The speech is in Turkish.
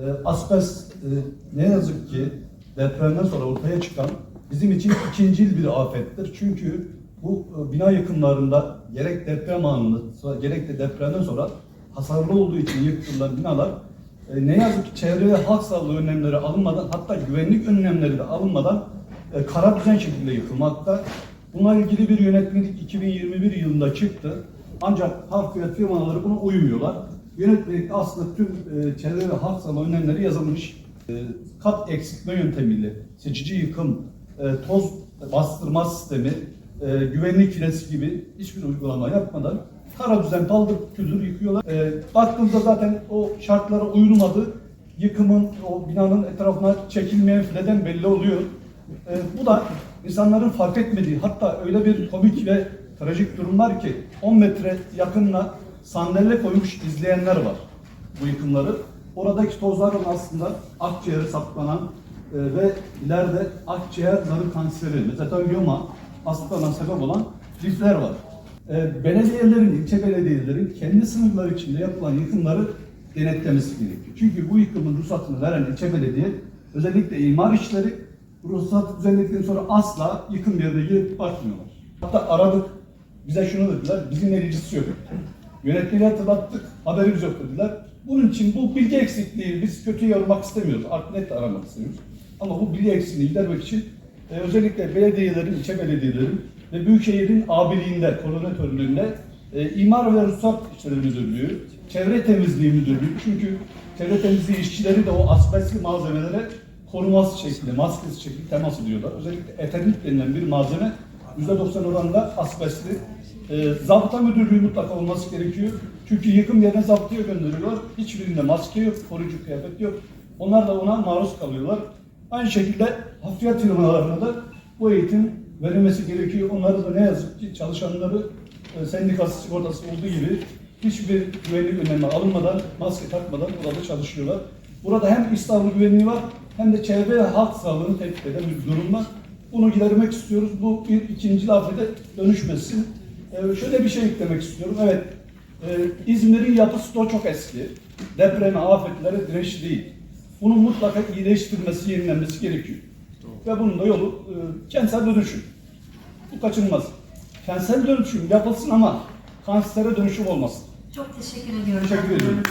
E, asbest e, ne yazık ki depremden sonra ortaya çıkan bizim için ikincil bir afettir. Çünkü bu e, bina yıkımlarında gerek deprem anında gerek de depremden sonra hasarlı olduğu için yıkılan binalar e, ne yazık ki çevre ve halk sağlığı önlemleri alınmadan hatta güvenlik önlemleri de alınmadan e, kara düzen şekilde yıkılmakta. Bununla ilgili bir yönetmelik 2021 yılında çıktı. Ancak harfiyat firmaları buna uymuyorlar. Yönetmelikte aslında tüm e, çevre ve halk sağlığı önlemleri yazılmış. E, kat eksiltme yöntemiyle seçici yıkım, e, toz bastırma sistemi, güvenlik filesi gibi hiçbir uygulama yapmadan kara düzen paldır küldür yıkıyorlar. E, zaten o şartlara uyulmadı. Yıkımın, o binanın etrafına çekilmeyen fileden belli oluyor. Bu da insanların fark etmediği, hatta öyle bir komik ve trajik durum var ki 10 metre yakınına sandalye koymuş izleyenler var bu yıkımları. Oradaki tozların aslında akciğere saplanan e, ve ileride akciğer zarı kanseri, mezotelioma hastalığına sebep olan lifler var. E, belediyelerin, ilçe belediyelerin kendi sınırları içinde yapılan yıkımları denetlemesi gerekiyor. Çünkü bu yıkımın ruhsatını veren ilçe belediye özellikle imar işleri ruhsat düzenledikten sonra asla yıkım yerine girip bakmıyorlar. Hatta aradık, bize şunu dediler, bizim elicisi yok. Yönetmeni hatırlattık, haberimiz yok dediler. Bunun için bu bilgi eksikliği, biz kötü yormak istemiyoruz, art net aramak istemiyoruz. Ama bu bilgi eksikliğini gidermek için e, özellikle belediyelerin, ilçe belediyelerin ve büyükşehirin abiliğinde, koordinatörlüğünde e, imar ve ruhsat işleri müdürlüğü, çevre temizliği müdürlüğü, çünkü çevre temizliği işçileri de o asbestli malzemelere koruması şekilde, maskesiz şekilde temas ediyorlar. Özellikle etenit denilen bir malzeme %90 oranında asbestli. E, zabıta müdürlüğü mutlaka olması gerekiyor. Çünkü yıkım yerine zabıtaya gönderiyorlar. Hiçbirinde maske yok, koruyucu kıyafet yok. Onlar da ona maruz kalıyorlar. Aynı şekilde hafriyat firmalarına da bu eğitim verilmesi gerekiyor. Onları da ne yazık ki çalışanları e, sendikası sigortası olduğu gibi hiçbir güvenlik önlemi alınmadan, maske takmadan burada çalışıyorlar. Burada hem sağlığı güvenliği var hem de çevre halk sağlığını tehdit eden bir durum var. Bunu gidermek istiyoruz. Bu bir ikinci afete dönüşmesin. Ee, şöyle bir şey eklemek istiyorum. Evet, e, İzmir'in yapısı da çok eski. Depreme, afetlere dirençli değil. Bunun mutlaka iyileştirilmesi, yenilenmesi gerekiyor. Ve bunun da yolu e, kentsel dönüşüm. Bu kaçınılmaz. Kentsel dönüşüm yapılsın ama kansere dönüşüm olmasın. Çok teşekkür ediyorum. Teşekkür ediyorum.